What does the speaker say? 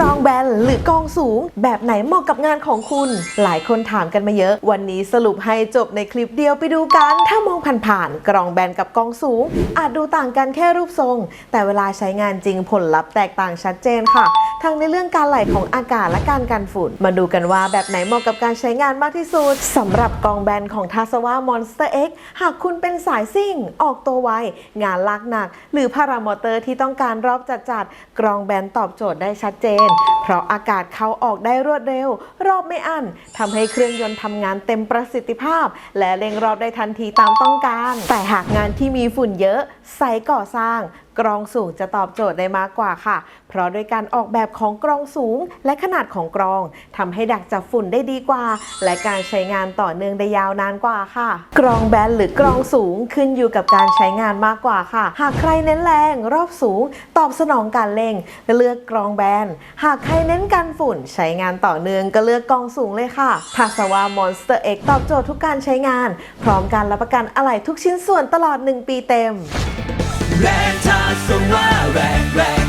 รองแบนหรือกองสูง แบบไหนเหมาะกับงานของคุณ หลายคนถามกันมาเยอะ วันนี้สรุปให้จบในคลิปเดียวไปดูกัน ถ้ามองผ่านๆกรองแบนกับกองสูง อาจดูต่างกันแค่รูปทรง แต่เวลาใช้งานจริงผลลัพธ์แตกต่างชัดเจนค่ะ ทั้งในเรื่องการไหลของอากาศและการกันฝุ่น มาดูกันว่าแบบไหนเหมาะกับการใช้งานมากที่สุดสำหรับกองแบนของทาสวามอนสเตอร์ X หากคุณเป็นสายซิ่ง ออกตัวไว งานลากหนัก หรือพารามอเตอร์ที่ต้องการรอบจัดจัดกรองแบนตอบโจทย์ได้ชัดเจน เพราะอากาศเข้าออกได้รวดเร็ว รอบไม่อั้นทำให้เครื่องยนต์ทำงานเต็มประสิทธิภาพ และเร่งรอบได้ทันทีตามต้องการ แต่หากงานที่มีฝุ่นเยอะไซต์ก่อสร้างกรองสูงจะตอบโจทย์ได้มากกว่าค่ะ เพราะด้วยการออกแบบของกรองสูงและขนาดของกรองทำให้ดักจับฝุ่นได้ดีกว่า และการใช้งานต่อเนื่องได้ยาวนานกว่าค่ะ กรองแบนหรือกรองสูงขึ้นอยู่กับการใช้งานมากกว่าค่ะ หากใครเน้นแรง รอบสูง ตอบสนองการเร่ง เลือกกรองแบนหากใครเน้นกันฝุ่นใช้งานต่อเนื่องก็เลือกกองสูงเลยค่ะทาสวามอนสเตอร์เอ็กตอบโจทย์ทุกการใช้งาน พร้อมการรับประกันอะไหล่ทุกชิ้นส่วนตลอด 1 ปีเต็มแรงทาสวาแรงแร